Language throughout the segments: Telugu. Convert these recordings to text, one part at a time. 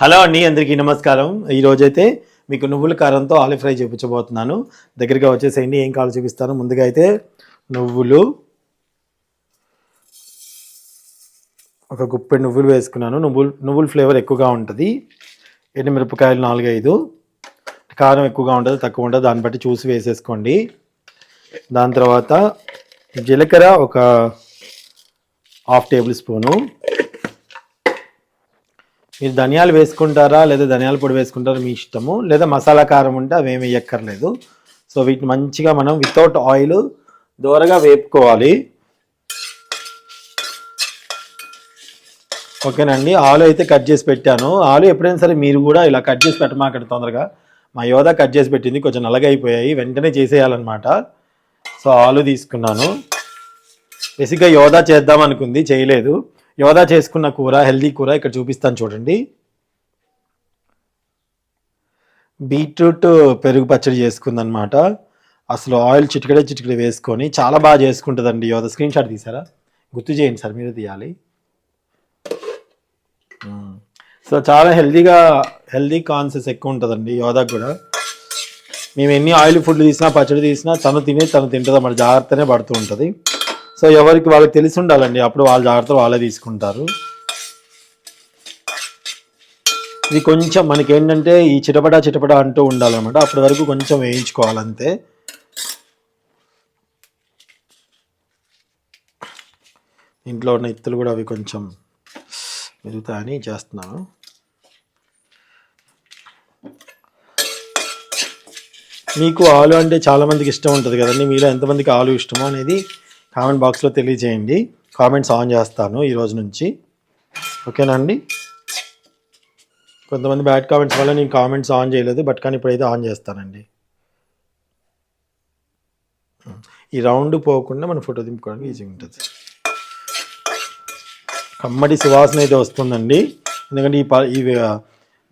హలో అండి అందరికీ నమస్కారం. ఈరోజు అయితే మీకు నువ్వుల కారంతో ఆలు ఫ్రై చూపించబోతున్నాను. దగ్గరగా వచ్చేసేయండి ఏం కావాలో చూపిస్తాను. ముందుగా అయితే నువ్వులు ఒక గుప్పెడు నువ్వులు వేసుకున్నాను. నువ్వులు నువ్వుల ఫ్లేవర్ ఎక్కువగా ఉంటుంది. ఎండుమిరపకాయలు నాలుగు ఐదు కారం ఎక్కువగా ఉంటుంది తక్కువ ఉంటుంది. దాన్ని బట్టి చూసి వేసేసుకోండి. దాని తర్వాత జీలకర్ర ఒక హాఫ్ టేబుల్ స్పూను. మీరు ధనియాలు వేసుకుంటారా లేదా ధనియాల పొడి వేసుకుంటారా మీ ఇష్టము? లేదా మసాలా కారం ఉంటే అవి ఏమి వేయక్కర్లేదు. సో వీటిని మంచిగా మనం వితౌట్ ఆయిల్ దూరగా వేపుకోవాలి. ఓకేనండి ఆలు అయితే కట్ చేసి పెట్టాను. ఆలు ఎప్పుడైనా సరే మీరు కూడా ఇలా కట్ చేసి పెట్టమాకండి తొందరగా. మా యోధ కట్ చేసి పెట్టింది. కొంచెం నలగైపోయాయి వెంటనే చేసేయాలన్నమాట. సో ఆలు తీసుకున్నాను. బేసిక్గా యోధ చేద్దాం అనుకుంది. చేయలేదు. యోధా చేసుకున్న కూర హెల్దీ కూర ఇక్కడ చూపిస్తాను చూడండి. బీట్రూట్ పెరుగు పచ్చడి చేసుకుందనమాట అసలు ఆయిల్ చిటికడే చిటికడే వేసుకొని చాలా బాగా చేసుకుంటుందండి యోధ. స్క్రీన్ షాట్ తీసారా? గుర్తు చేయండి సార్ మీరు తీయాలి. సో చాలా హెల్దీగా హెల్దీ కాన్సెస్ ఎక్కువ ఉంటుందండి యోధకు కూడా. మేము ఎన్ని ఆయిల్ ఫుడ్ తీసినా పచ్చడి తీసినా తను తినే తను తింటుంది మన జాగ్రత్తనే పడుతూ ఉంటుంది. సో ఎవరికి వాళ్ళకి తెలిసి ఉండాలండి. అప్పుడు వాళ్ళ జాగ్రత్తలు వాళ్ళే తీసుకుంటారు. ఇది కొంచెం మనకి ఏంటంటే ఈ చిటపట చిటపట అంటూ ఉండాలన్నమాట. అప్పటి వరకు కొంచెం వేయించుకోవాలంతే. ఇంట్లో ఉన్న ఇత్తులు కూడా అవి కొంచెం మెరుగుతాయని చేస్తున్నాను. మీకు ఆలు అంటే చాలామందికి ఇష్టం ఉంటుంది కదండి. మీలో ఎంతమందికి ఆలు ఇష్టమో అనేది కామెంట్ బాక్స్లో తెలియజేయండి. కామెంట్స్ ఆన్ చేస్తాను ఈరోజు నుంచి. ఓకేనా అండి? కొంతమంది బ్యాడ్ కామెంట్స్ వల్ల నేను కామెంట్స్ ఆన్ చేయలేదు బట్ కానీ ఇప్పుడైతే ఆన్ చేస్తానండి. ఈ రౌండ్ పోకుండా మన ఫోటో దింపుకోవడానికి ఈజీగా ఉంటుంది. కమ్మటి సువాసన అయితే వస్తుందండి. ఎందుకంటే ఈ ప- ఈ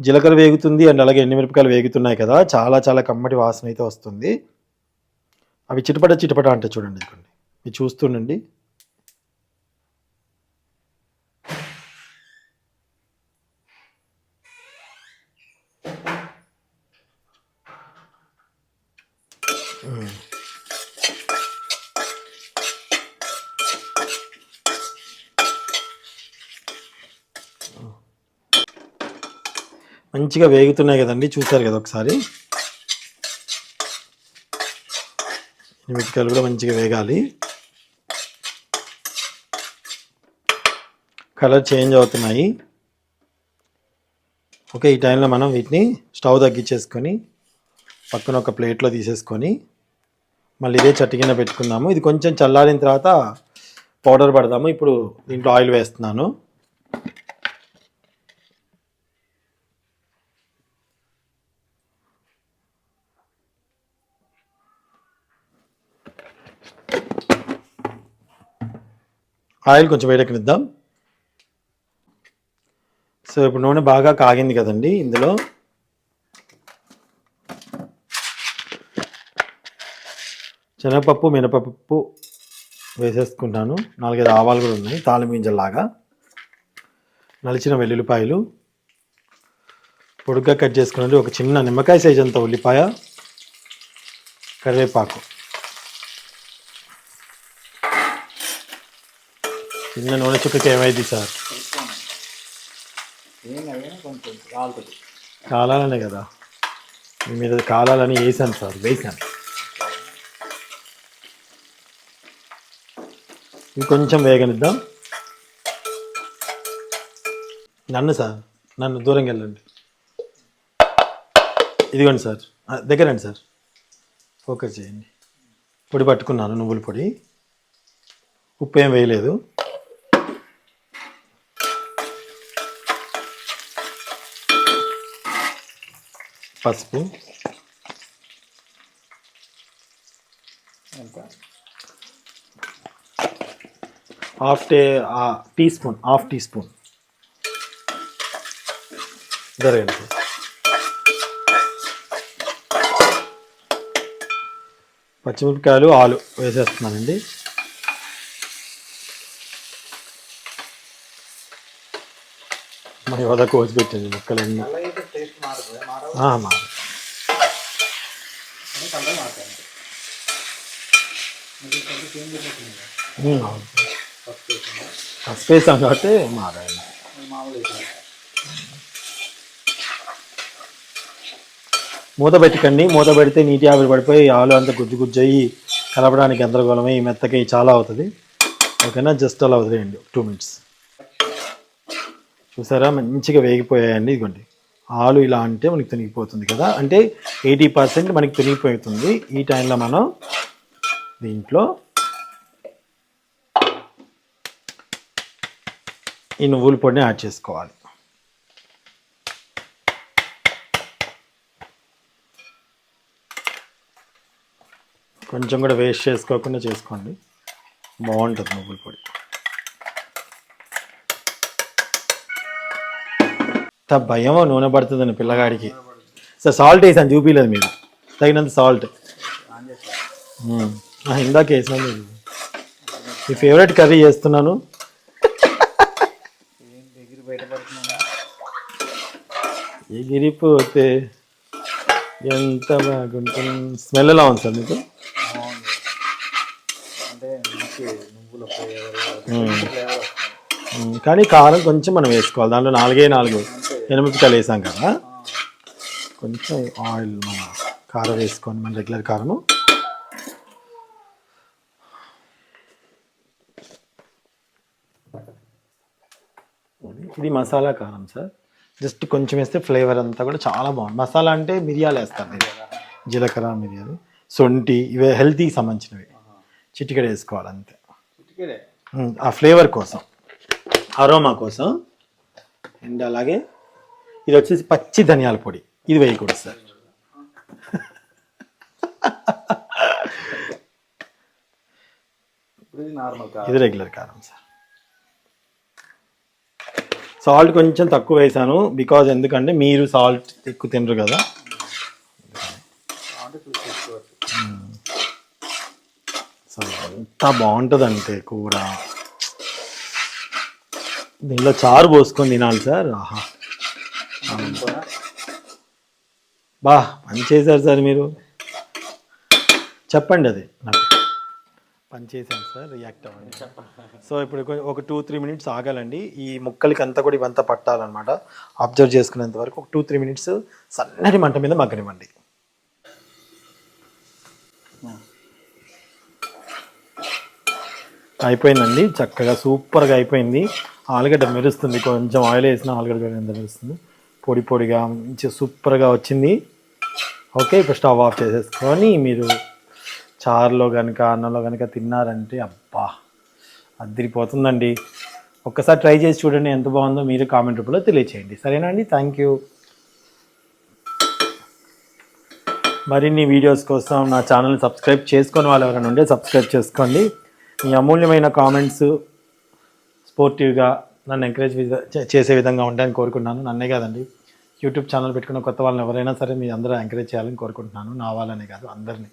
జీలకర్ర వేగుతుంది అండ్ అలాగే ఎండుమిరపకాయలు వేగుతున్నాయి కదా చాలా చాలా కమ్మటి వాసన అయితే వస్తుంది. అవి చిటపట చిటపట అంటే చూడండి ఇక్కడ మీరు చూస్తుండండి. మంచిగా వేగుతున్నాయి కదండి చూసారు కదా ఒకసారి. మిరపకాయలు కూడా మంచిగా వేగాలి. కలర్ చేంజ్ అవుతున్నాయి. ఓకే ఈ టైంలో మనం వీటిని స్టవ్ తగ్గించేసుకొని పక్కన ఒక ప్లేట్లో తీసేసుకొని మళ్ళీ ఇదే చట్టి కింద పెట్టుకుందాము. ఇది కొంచెం చల్లారిన తర్వాత పౌడర్ పడదాము. ఇప్పుడు దీంట్లో ఆయిల్ వేస్తున్నాను. ఆయిల్ కొంచెం వేడెక్కనిద్దాం. సో ఇప్పుడు నూనె బాగా కాగింది కదండి ఇందులో. శనగపప్పు మినపప్పు వేసేసుకుంటాను. నాలుగైదు ఆవాలు కూడా ఉన్నాయి తాళిమింజల్లాగా నలిచిన వెల్లుల్లిపాయలు. పొడుగ్గా కట్ చేసుకున్నది ఒక చిన్న నిమ్మకాయ సైజ్ అంత ఉల్లిపాయ కరివేపాకు. చిన్న నూనె చుక్కకి ఏమైంది సార్? కాలాలనే కదా. మీ మీద కాలాలని వేసాను సార్ వేసాను ఇంకొంచెం వేగనిద్దాం. నన్ను సార్ నన్ను దూరంగా వెళ్ళండి. ఇదిగోండి సార్ దగ్గరండి సార్. ఫోకస్ చేయండి. పొడి పట్టుకున్నాను నువ్వుల పొడి. ఉప్పు ఏం వేయలేదు. పసుపు. హాఫ్ టే teaspoon half teaspoon. జరగండి సార్ పచ్చిమిరపకాయలు ఆలు వేసేస్తున్నానండి. మా యోధ కోసి పెట్టింది ముక్కలన్నీ. మారు. ఫస్ట్ వేసాం కాబట్టి మారాలి. మూత పెట్టకండి. మూత పెడితే నీటి ఆవిరి పడిపోయి ఆలు అంతా గుజ్జు గుజ్జు అయ్యి కలపడానికి గందరగోళమై మెత్తకి చాలా అవుతుంది. ఓకేనా? జస్ట్ అలా వదిలేయండి. టూ మినిట్స్ చూసారా? మంచిగా వేగిపోయాయండి. ఇదిగోండి. ఆలు ఇలా అంటే మనకి తొనిగిపోతుంది కదా. అంటే ఎయిటీ పర్సెంట్ మనకి తొనిగిపోతుంది. ఈ టైంలో మనం దీంట్లో ఈ నువ్వుల పొడిని యాడ్ చేసుకోవాలి. కొంచెం కూడా వేస్ట్ చేసుకోకుండా చేసుకోండి. బాగుంటుంది నువ్వుల పొడి. ఎంత భయమో నూనె పడుతుందని పిల్లగాడికి. సార్ సాల్ట్ వేసాను చూపించలేదు మీరు తగినంత సాల్ట్ ఇందాక వేసాను మీ ఫేవరెట్ కర్రీ చేస్తున్నాను. ఎగిరిపోతే ఎంత బాగుంటుంది. స్మెల్ ఎలా ఉంది సార్ మీకు? కానీ కారం కొంచెం మనం వేసుకోవాలి. దాంట్లో నాలుగే నాలుగు. ఎనిమిదికాయలు వేసాం కదా. కొంచెం ఆయిల్ మన కారం వేసుకోండి మన రెగ్యులర్ కారము. ఇది మసాలా కారం సార్. జస్ట్ కొంచెం వేస్తే ఫ్లేవర్ అంతా కూడా చాలా బాగుంది. మసాలా అంటే మిరియాలు వేస్తారు మీరు. జీలకర్ర మిరియాలు సొంటి ఇవే హెల్తీకి సంబంధించినవి. చిటికెడ వేసుకోవాలి అంతే ఆ ఫ్లేవర్ కోసం అరోమా కోసం అండ్ అలాగే ఇది వచ్చేసి పచ్చి ధనియాల పొడి. ఇది వేయకూడదు సార్. ఇది రెగ్యులర్ కారం సార్. సాల్ట్ కొంచెం తక్కువ వేసాను బికాజ్ ఎందుకంటే మీరు సాల్ట్ ఎక్కువ తినరు కదా. సో ఎంత బాగుంటుంది అంటే కూర. దీనిలో చారు పోసుకొని తినాలి సార్. ఆహా. బా పని చేశారు సార్ మీరు. చెప్పండి అది. నాకు పని చేశాను సార్ రియాక్ట్ అవ్వండి. సో ఇప్పుడు ఒక టూ త్రీ మినిట్స్ ఆగాలండి. ఈ ముక్కలకి అంతా కూడా ఇవంతా పట్టాలన్నమాట. అబ్జర్వ్ చేసుకునేంత వరకు ఒక టూ త్రీ మినిట్స్ సన్నటి మంట మీద మగ్గనివ్వండి. అయిపోయిందండి. చక్కగా సూపర్గా అయిపోయింది. ఆలుగడ్డ మెరుస్తుంది. కొంచెం ఆయిల్ వేసిన ఆలుగడ్డ ఎంత మెరుస్తుంది. పొడి పొడిగా మంచిగా సూపర్గా వచ్చింది. ఓకే ఇప్పుడు స్టవ్ ఆఫ్ చేసేసుకొని మీరు చారులో కనుక అన్నంలో కనుక తిన్నారంటే అబ్బా అదిరిపోతుందండి. ఒక్కసారి ట్రై చేసి చూడండి ఎంత బాగుందో మీరు కామెంట్ రూపంలో తెలియచేయండి. సరేనా అండి? థ్యాంక్ యూ మరిన్ని వీడియోస్ కోసం నా ఛానల్ని సబ్స్క్రైబ్ చేసుకొని వాళ్ళు ఎవరైనా ఉంటే సబ్స్క్రైబ్ చేసుకోండి. మీ అమూల్యమైన కామెంట్స్ స్పోర్టివ్గా నన్ను ఎంకరేజ్ చేసే విధంగా ఉంటాయని కోరుకుంటున్నాను. నన్నే కాదండి యూట్యూబ్ ఛానల్ పెట్టుకున్న కొత్త వాళ్ళని ఎవరైనా సరే మీ అందరూ ఎంకరేజ్ చేయాలని కోరుకుంటున్నాను. నా వాళ్ళనే కాదు అందరినీ.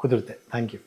కుదిరితే. Thank you